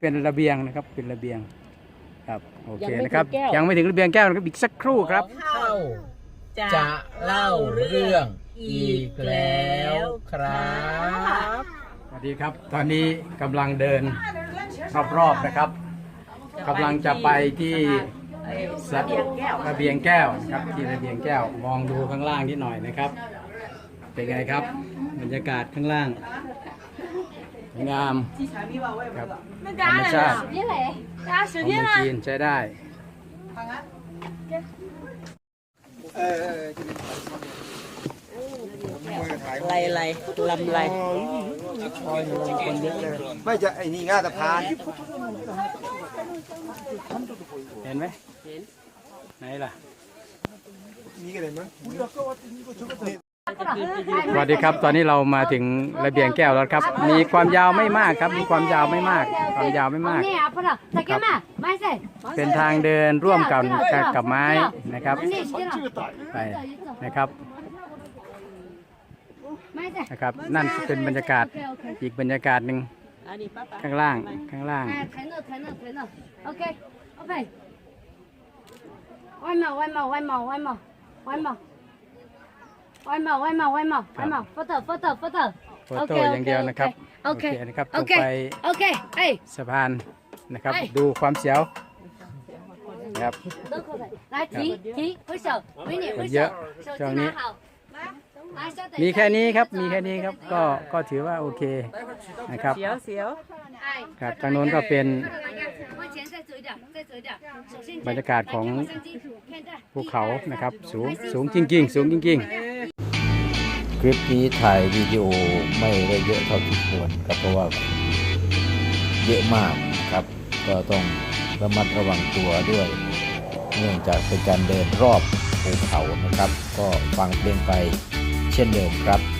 เป็นระเบียงนะครับเป็นระเบียงครับโอเคยังไม่นะครับถึงแก้วยังไม่ถึงระเบียงแก้วนะครับอีกสักครู่ครับ เข้าจะเล่าเรื่องอีกแล้วครับสวัสดีครับ ตอนนี้กำลังเดินรอบๆนะครับกำลังจะไปที่สะระเบียงแก้วนะครับที่ระเบียงแก้วมองดูข้างล่างนิดหน่อยนะครับ เป็นไงครับ บรรยากาศข้างล่างสวย งามครับธรรมชาติของเมืองจีนใช้ได้ไรไรลำไรไม่จะไอ้นี่ง่าตะพานเห็นไหมไหนล่ะนี่ก็เลยมั้ง สวัสดีครับ ตอนนี้เรามาถึงระเบียงแก้วแล้วครับ มีความยาวไม่มากครับ มีความยาวไม่มาก ความยาวไม่มากนี่อะพ่อแต่แกมาไม่ใช่เป็นทางเดินร่วมกับกับกับไม้นะครับนี่ใช่หรอไปนะครับไม่ใช่นะครับ นั่นเป็นบรรยากาศอีกบรรยากาศหนึ่งอันนี้ป้าป้าข้างล่างข้างล่า ไว้เมาไว้เมาไว้เมาไว้เมาโฟโต้โฟโต้โฟโต้โฟโต้อย่างเดียวนะครับโอเคนะครับตรงไปโอเคไอสะพานนะครับ ดูความเสียวครับ来停停挥手ช女挥手手机拿好来 มีแค่นี้ครับมีแค่นี้ครับก็ก็ถือว่าโอเคนะครับเสียวเสียวครับทางโน้นก็เป็นบรรยากาศของภูเขานะครับสูงสูงจริง ๆ สูงจริง ๆ คลิปนี้ถ่ายวิดีโอไม่ได้เยอะเท่าที่ควรครับเพราะว่าเยอะมากครับ ก็ต้องระมัดระวังตัวด้วย เนื่องจากเป็นการเดินรอบภูเขานะครับ ก็ฟังเพลงไป เช่นเดิมครับ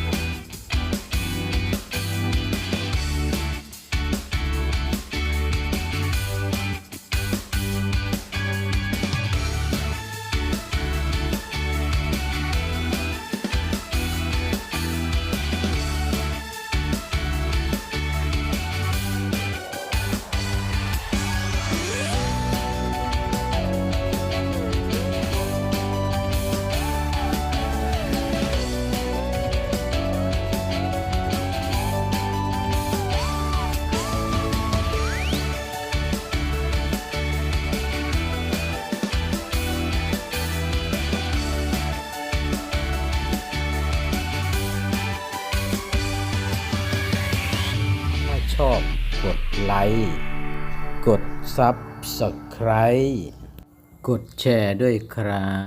ชอบกดไลค์กดซับสไคร b e กดแชร์ด้วยครับ